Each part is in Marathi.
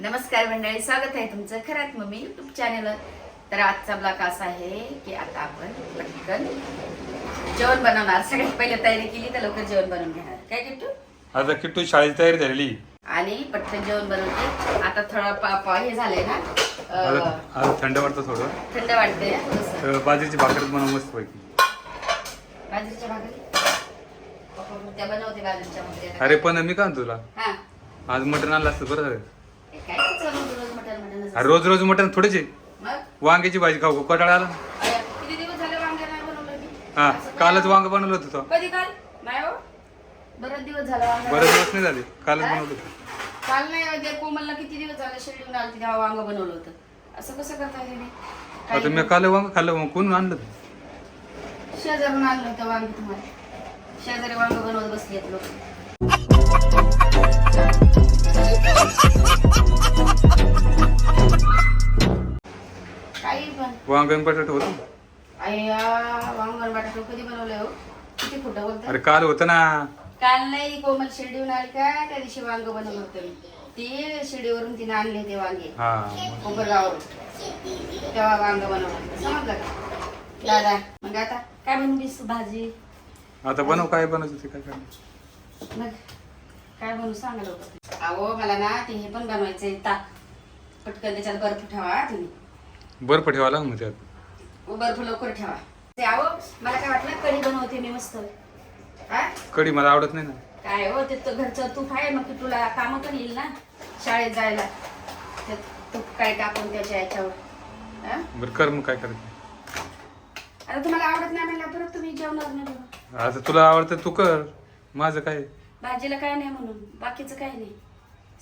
नमस्कार मंडळी स्वागत आहे तुमचं खरात मम्मी युट्यूब चॅनल तर आजचा ब्लॉग असा आहे की आता आपण पटकन जेवण बनवणार. सगळ्यात पहिले तयारी केली तर लवकर जेवण बनवून घेणार. काय किट्टू? आता किट्टू शाळेची तयारी झालेली. आणि पटकन जेवण बनवते. आता थोडं पा पा- हे झालंय ना आता अं, आता थंड वाटतं थोडं. थंड. तर बाजरीची भाकर बनव मस्त पैकी. बाजरीच्या भाकरी? त्या बनवते बाजरीच्या भाकरी. अरे पण मी म्हणतो तुला? हा. आज मटण आणलं असतं बरं झालं. रोज अरे रोज रोज मटण थोडेच आहे. वांग्याची भाजी खाऊ कटाळा आला. हा कालच? वांग बनवलं होतं तो. कधी काल? नाही हो. बरेच दिवस नाही. झाले. कालच? बनवलं होतं. काल नाही ते कोमलला किती दिवस झाले आली तेव्हा वांग बनवलं होतं? असं कसं करता आता मी काल वांग खाल्लं कोण आणलं? ते? शेजारून आणलं होतं वांग तुम्हाला. शेजारी वांग बनवत बसले लोक. काही पण. वांग आणि बटाटे होतं अय्या वांग बटाटो कधी बनवलंय हो? किती खोटं बोलतात अरे काल होतं ना. काल नाही कोमल शिर्डीहून आली का? त्या दिवशी वांग बनवलं होतं मी. ती शिर्डीवरून तिने आणले ते वांगे. हा कोपरगावरून तेव्हा वांग बनवलं होतं. समजलं का? दादा मग आता? काय बनवीस भाजी? आता बनव काय बनवायचं ते काय करणार? मग. काय बनवू सांगा लवकर अहो मला ना ते हे पण बनवायचंय ताक. पटकन त्याच्यात बर्फ ठेवा तुम्ही. बर्फ ठेवा मग त्यात? बर्फ लवकर ठेवा. ते अहो मला काय वाटलं कढी बनवते मी मस्त. हा? कढी मला आवडत नाही ना. काय हो ते तर घरचं तूप आहे मग की तुला काम पण येईल ना शाळेत जायला. ते तूप काय टाकून त्याच्या याच्यावर. हा? बरं कर मग काय करायचं. आता तुम्हाला आवडत नाही म्हणलं परत तुम्ही जेवणार नाही बघा. आता तुला आवडतं तू कर. माझं काय? भाजीला काय नाही म्हणून बाकीचं काय नाही.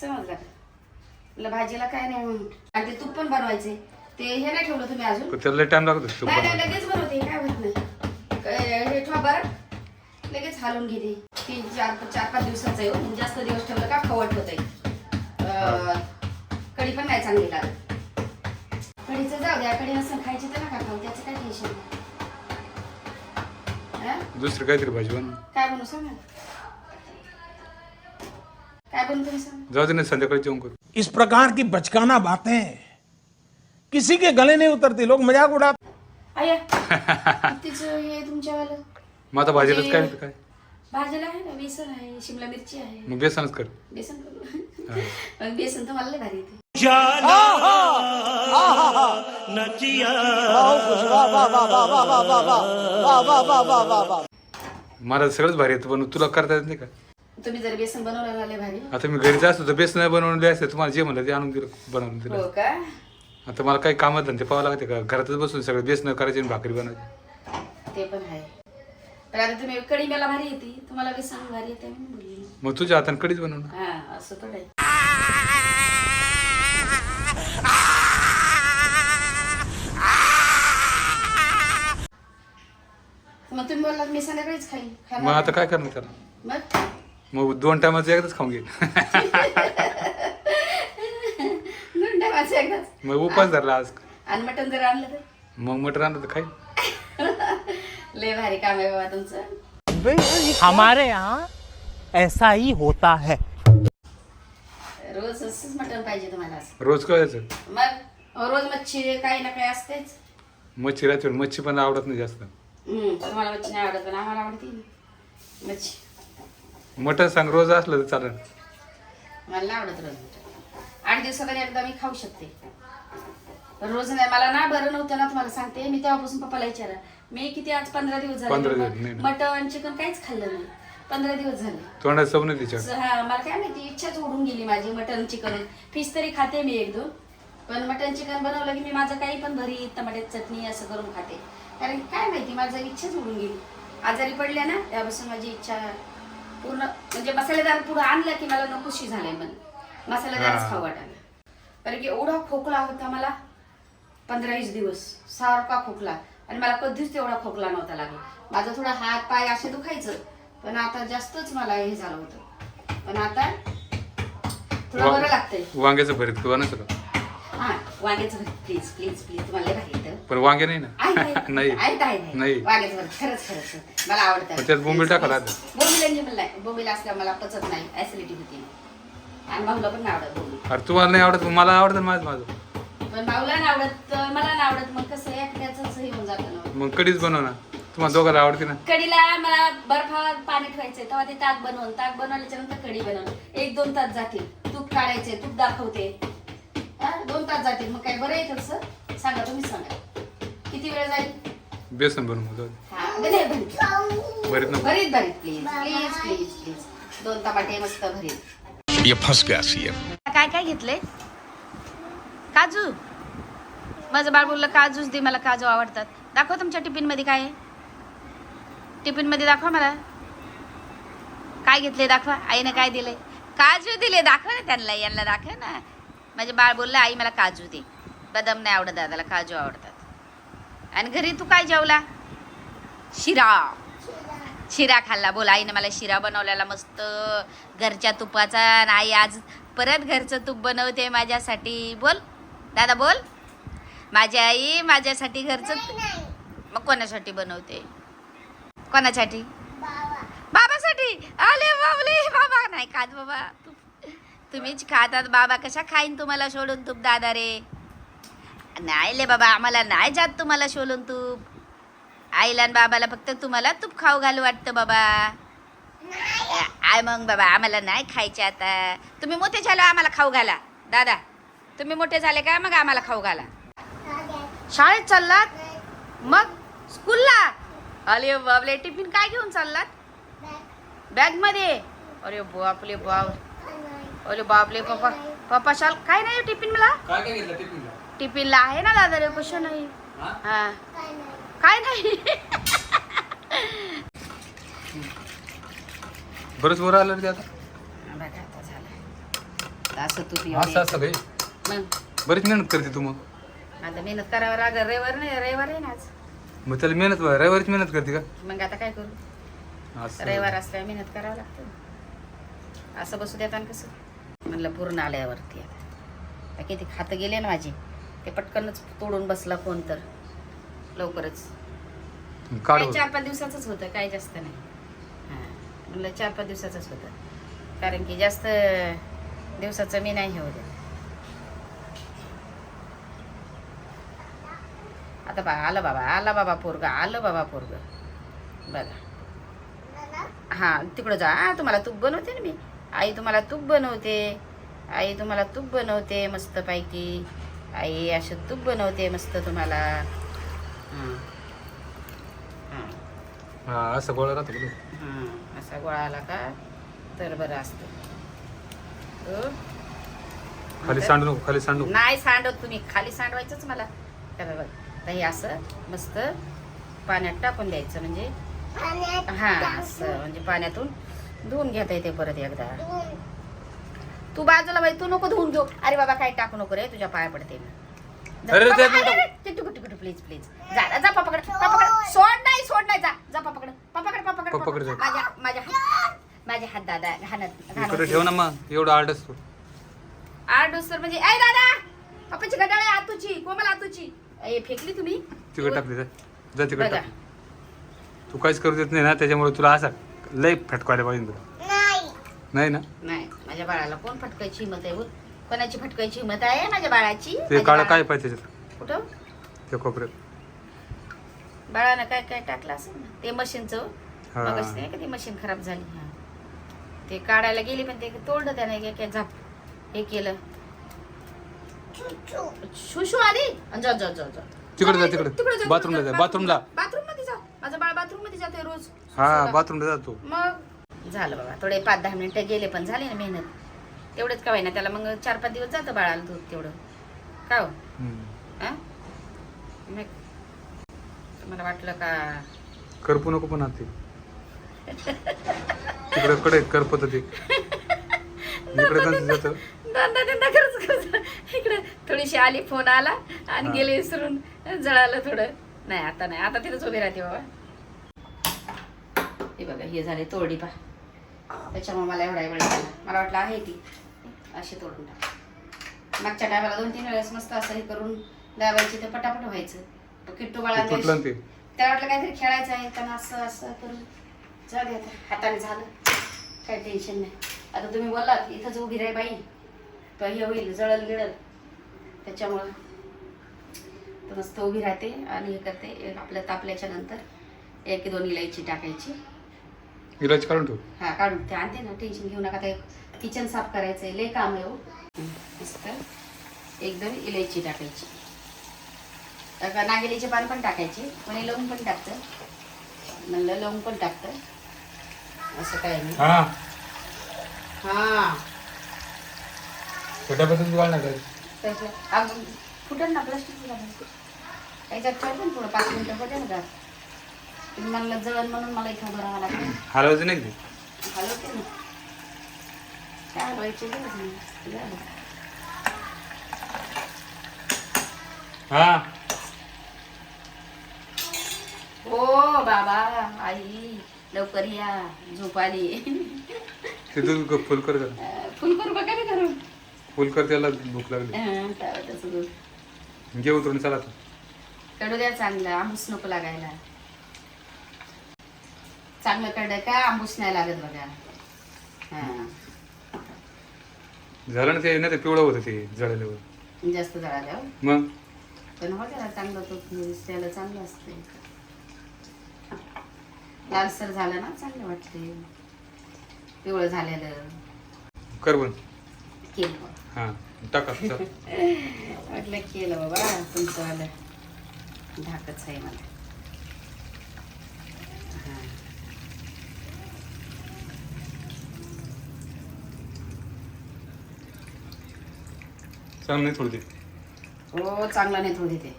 समजलं का? भाजीला काय नाही म्हणून. आणि ते तूप पण बनवायचे ते हे नाही ठेवलं तुम्ही अजून? पण त्याला टाइम लागतो तू नाही नाही बनवायला. लगेच बनवते काय होत नाही. काय- हे ठेवा बरं. लगेच हालून घेते. तीन चार चार पाच दिवसाचं आहे हो. म्हणजे जास्त दिवस ठेवलं का खवट होत आहे. कढी पण नाही चांगली लागत. कढीचं जाऊ द्या. कढी नसेल खायची तर नका खाऊ. त्याचं काय टेन्शन नाही. दुसरी काहीतरी भाजी बनव. काय बनवू सांग. काय जाऊ दे ना संध्याकाळी जेवण करू इस प्रकार की बचकाना बातें किसी के गले नहीं उतरती लोग मजाक उड़ाते आया तीच हे तुमच्यावालं मग आता भाजीलाच काय काय भाजीला आहे ना बेसन आहे शिमला मिरची आहे मग बेसनच कर बेसन करू पण बेसन तर मला लय भारी येते मला सगळंच भारी येतं पण तुला करता येत नाही का तुम्ही जर बेसन बनवलं लय भारी. आता मी घरी असतो तर बेसन बनवले असते तुम्हाला जे म्हणलं ते आणून दिलं बनवून दिलं हो का? आता मला काही कामात धंदे पाहावं लागते का? घरातच बसून सगळं बेसन करायचे आणि भाकरी बनवायची. ते पण आहे. पण आता तुम्ही कढी मला भारी येते. तुम्हाला बेसन भारी येते बोलली मग तुझ्या हाताने कडीच बनवणार. हा असं थोडं मग तुम्ही बोललात मी संध्याकाळीच खाईन. मग आता काय करणार त्याला? मग? मग दोन टायमाचं एकदाच खाऊन घे. दोन टायमाचं एकदाच. मग उपास धरला आज. आणि मटण जर आणलं तर? मग मटर आणलं तर खाई लय भारी काम आहे बाबा तुमचं. हमारे यहाँ ऐसा ही होता है। रोज असंच मटण पाहिजे तुम्हाला असं. रोज कळायचं. मग रोज मच्छी काही ना काही असतेच. मच्छी राहते पण मच्छी पण आवडत नाही जास्त. हम्म, तुम्हाला मच्छी नाही आवडत पण आम्हाला आवडते. मच्छी. मटन सांग रोज असलं तर चालेल. मला नाही आवडत रोज मटण आठ दिवसात एकदा मी खाऊ शकते. रोज नाही मला ना बरं नव्हतं ना तुम्हाला सांगते. मी तेव्हापासून पप्पाला विचारा मी किती आज पंधरा दिवस पंधरा झाले दिवस, नाही ना. मटण चिकन काहीच खाल्लं नाही. पंधरा दिवस झाले. तोंडात सव नाही तिच्या स- हा मला काय माहिती इच्छाच उडून गेली माझी मटन चिकन. फिश तरी खाते मी एक दोन पण मटन चिकन बनवलं की मी माझं काही पण भरी टमाट्याची चटणी असं करून खाते. कारण की काय माहिती माझं इच्छाच उडून गेली. आजारी पडल्या ना त्यापासून माझी इच्छा पूर्ण म्हणजे मसालेदार पुढं आणलं की मला नकोशी झालंय मन मसालेदारच. खाऊ वाटायला. कारण की एवढा खोकला होता मला पंधरा वीस दिवस. सारखा खोकला. आणि मला कधीच तेवढा खोकला नव्हता लागला. माझा थोडा हात पाय असे दुखायचं पण आता जास्तच मला हे झालं होतं. पण आता थोडं बरं लागतंय. वांग्याचं भरीत किंवा नसलं हा वांग्याचं भरीत प्लीज प्लीज प्लीज तुम्हाला लय भारी येतं. पण वांगे नाही ना. नाही. नाही. वांग्याचं भरीत खरंच खरंच. मला आवडतं. पण त्यात बोंबील नाही. बोंबील असल्या मला पचत नाही. ऍसिडिटी होती. आणि भाऊला पण नाही आवडत बोंबील. अरे तुम्हाला नाही आवडत मला आवडतं ना माझं माझं. पण भाऊला नाही आवडत मला नाही आवडत. मग कसं एकट्याच हे होऊन जातं ना. मग कधीच बनव ना. तुम्हाला दोघांना आवडते ना? कढीला मला बर्फावर पाणी ठेवायचंय. तेव्हा ते ताक बनवून ताक बनवल्याच्या नंतर कढी बनवून. एक दोन तास जातील. तूप काढायचे तूप दाखवते. हा, दोन तास जातील. मग काय बरं आहे तसं? सांगा तुम्ही सांगा. किती वेळ जाईल? बेसन बनवून जाऊ दे. हा नाही, भरीत बरीच ना भरीत भरीत प्लीज प्लीज प्लीज प्लीज दोन टमाटे मस्त भरीत. ये फंस गया सीएम काय काय घेतले काजू. माझं बाळ बोललं काजूच दे मला काजू आवडतात. दाखव तुमच्या टिफिनमध्ये काय आहे. टिफिनमध्ये दाखवा मला. काय घेतले दाखवा. आईने काय दिले काजू दिले दाखव ना त्यांना यांना दाखव ना. माझे बाळ बोललं आई मला काजू दे. बदाम नाही आवडत दादाला काजू आवडतात. आणि घरी तू काय जेवला? शिरा. शिरा खाल्ला. बोल आईने मला शिरा बनवलेला मस्त. घरच्या तुपाचा आई आज परत घरचं तूप बनवते माझ्यासाठी. बोल. दादा बोल. माझी आई माझ्यासाठी घरचं मग कोणासाठी बनवते? कोणासाठी? बाबासाठी. आले बाबले बाबा. नाही खात बाबा. तुम्हीच खातात बाबा कशा खाईन तुम्हाला सोडून तूप दादा रे? नाही ले बाबा आम्हाला नाही जात तुम्हाला सोडून तूप. आईला आणि बाबाला फक्त तुम्हाला तूप खाऊ घालू वाटतं बाबा. आय मग बाबा आम्हाला नाही खायचे आता. तुम्ही मोठे झालो हो, आम्हाला खाऊ घाला. दादा तुम्ही मोठे झाले का? मग आम्हाला खाऊ घाला. शाळेत चाललात? मग स्कूलला? अरे हो बाबले टिफिन काय घेऊन चाललात? बॅगमध्ये अरे बापले बाप. अरे बापले पप्पा. पप्पा शाल काय नाही टिफिन मला? काय काय घेतलं टिफिनला? टिफिनला आहे ना दादा रे कशा नाही. हा? काय नाही. बरंच बरं आलं रे ते आता. बघा आता झालं. असं तू असं असं काही? मग? बरीच मेहनत करते तू मग. आता मेहनत करावं लागेल. रविवार नाही रविवार आहे ना आज. मग त्याला मेहनत रविवारीच मेहनत करते का? मग आता काय करू? असं. रविवार असल्यावर मेहनत करावं लागतं. असं बसू देत आणि कसं? म्हणलं पूर्ण आल्यावरती. आता आता किती खातं गेले ना माझे. ते पटकनच तोडून बसला कोण तर. लवकरच. काय चार पाच दिवसाचंच होतं काय जास्त नाही. हां म्हणलं चार पाच दिवसाचंच होतं. कारण की जास्त दिवसाचं मी नाही हे होतं. आता बा आलं बाबा आला बाबा पोरगा आलं बाबा पोरग. बघा. हां तिकडं जा. तुम्हाला तूप बनवते ना मी. आई तुम्हाला तूप बनवते. आई तुम्हाला तूप बनवते मस्तपैकी. आई असं तूप बनवते मस्त तुम्हाला. हां हां हा असं गोळा राहतो? हां असा गोळा आला का तर बरं असतं. हो? खाली सांडू नको खाली सांडू. नाही सांडत तुम्ही. खाली सांडवायचंच मला. तर बघ तर हे असं मस्त पाण्यात टाकून द्यायचं म्हणजे. हा असं म्हणजे पाण्यातून धुवून घेता येते परत एकदा. तू बाजूला बाई तू नको धुवून घेऊ. अरे बाबा काय टाकू नको रे तुझ्या पाया पडते अरे, ते नको. प्लीज प्लीज जा. जा पापाकडे पापाकडे सोड नाही सोड नाही जा. जा पापाकडे पापाकडे पापाकडे पप्पाकडे जा. माझ्या माझ्या हात माझे हात दादा घाणत इकडे ठेव ना मग एवढं तू आठ डोसर म्हणजे ऐ दादा! पप्पाची गडाळ आहे आतूची कोमल आतूची. ए फेकली तुम्ही? तिकडे टाकली जा जा तिकडे बघा. टाक. तू काहीच करू देत नाही ना त्याच्यामुळे तुला असा लय फटकायला पाहिजे तुला नाही. ना? नाही माझ्या बाळाला कोण फटकायची हिंमत आहे कोणाची फटकायची हिंमत आहे माझ्या बाळाची? ते माझ्या काळं बाळा- काय पाहिजे त्याच्यात? कुठं? त्या कोपऱ्यात बाळानं काय काय टाकलं असेल ना ते मशीनचं हा. मग नाही का ती मशीन खराब झाली? हा. ते काढायला गेली पण ते तोडलं त्याने काय काय झाप हे केलं. शुशू आली आणि जा जा जा जा तिकडे जा, तिकडे. तिकडे जा, बाथरूमला जा, बाथरूमला. बाथरूममध्ये जा माझं बाळ बाथरूममध्ये जाते रोज. हा सुसूला. बाथरूमला जातो. मग? झालं बाबा थोडे पाच दहा मिनिटं गेले पण झाली ना मेहनत. तेवढंच का ना त्याला मग चार पाच दिवस जातं बाळाला दूध तेवढं. का हो. हा? मला वाटलं का? करपू नको पण आते तिकडे कडे करपत ते. इकडे कसं जातं. दोनदा तीनदा खरंच खरंच. इकडे थोडीशी आली फोन आला आणि. गेले विसरून. जळालं थोडं. नाही आता नाही. आता तिथंच उभी राहते बाबा. हे बघा हे झाले तोरडी पा. त्याच्यामुळे मला एवढा वेळ मला वाटलं आहे ती. अशी तोडून टाक. मागच्या टायमाला दोन तीन वेळेस मस्त असं हे करून दाबायची तर पटापट व्हायचं. तो किट्टू बाळा ते ते. त्याला वाटलं काहीतरी खेळायचं आहे त्यांना असं असं करून. जाऊ दे आता हाताने झालं. काही टेन्शन नाही. आता तुम्ही बोललात इथंच उभी राही बाई. प- हे होईल जळल गिळल त्याच्यामुळं तर मस्त उभी राहते आणि हे करते आपलं तापल्याच्या नंतर एक दोन इलायची टाकायची. इलाज काढून ठेव? हा काढून ते आणते ना टेन्शन घेऊ नका. ते किचन साफ करायचं आहे लय काम आहे हो. मस्त. एक दोन इलायची टाकायची. नागेलीचे पान पण टाकायचे कोणी लवंग पण टाकतं. म्हणलं लवंग पण टाकतं. असं काय नाही. हा. हा. छोट्या पद्धतीत फुटल ना प्लास्टिक त्याच्यात ठेवतो ना थोडं पाच मिनिटं ना का? तुम्ही म्हणलं जळण म्हणून मला इथं उभं राहावं लागलं हलवायचं नाही? हलवते ना काय हलवायची गरज नाही झालं. हा. ओ बाबा आई लवकर या. झोप आली. ते दूध फुल कर. जरा. फुल करू का काय करू. फुल कर त्याला भूक लागली. हं, काय दूध. घे उतरून चला आता. कडू द्या चांगलं आंबूस नको लागायला. चांगलं कडं का आंबूस नाही लागत बघा. हा. झालं ना ते नाही ते पिवळं होतं ते जळल्यावर. जास्त जळाल्यावर? मग? पण हो त्याला चांगलं तो त्याला चांगलं असते लालसर झालं ना चांगलं वाटते पिवळं झालेलं. कर बन केलं. हा. टाका. म्हटलं केलं बाबा तुमचं आलं. धाकच आहे मला. चांगलं नाही थोडी हो चांगला नाही थोडी ते.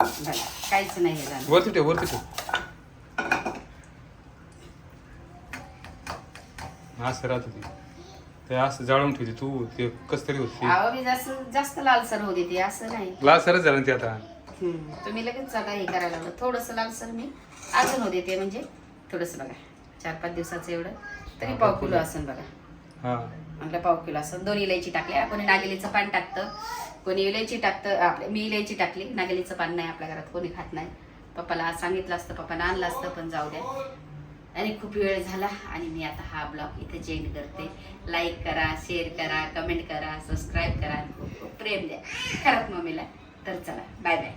काहीच नाही वरती ठेव वरती ठेव. असं राहत ते ते असं जाळून ठेवते तू ते कस तरी होते. अहो मी जास्त जास्त लालसर होते ते असं नाही. लाल सरच झालं ना ते आता. हम्म. तुम्ही लगेच जागा हे करायला लागलं. थोडंसं लालसर मी अजून होते ते म्हणजे थोडंसं बघा चार पाच दिवसाचं एवढं. तरी पाव किलो असेल बघा. हा. म्हटलं पाव किलो असं दोन इलायची टाकल्या कोणी नागेलीचं पान टाकतं. कोणी इलायची टाकतं आपल्या मी इलायची टाकली. नागेलीचं पान नाही आपल्या घरात कोणी खात नाही. पप्पाला आज सांगितलं असतं पप्पानं आणलं असतं पण जाऊ द्या. आणि खूप वेळ झाला आणि मी आता हा ब्लॉग इथे चेंज करते. लाईक करा शेअर करा कमेंट करा सबस्क्राईब करा आणि खूप खूप प्रेम द्या. खरंच मम्मीला. तर चला बाय बाय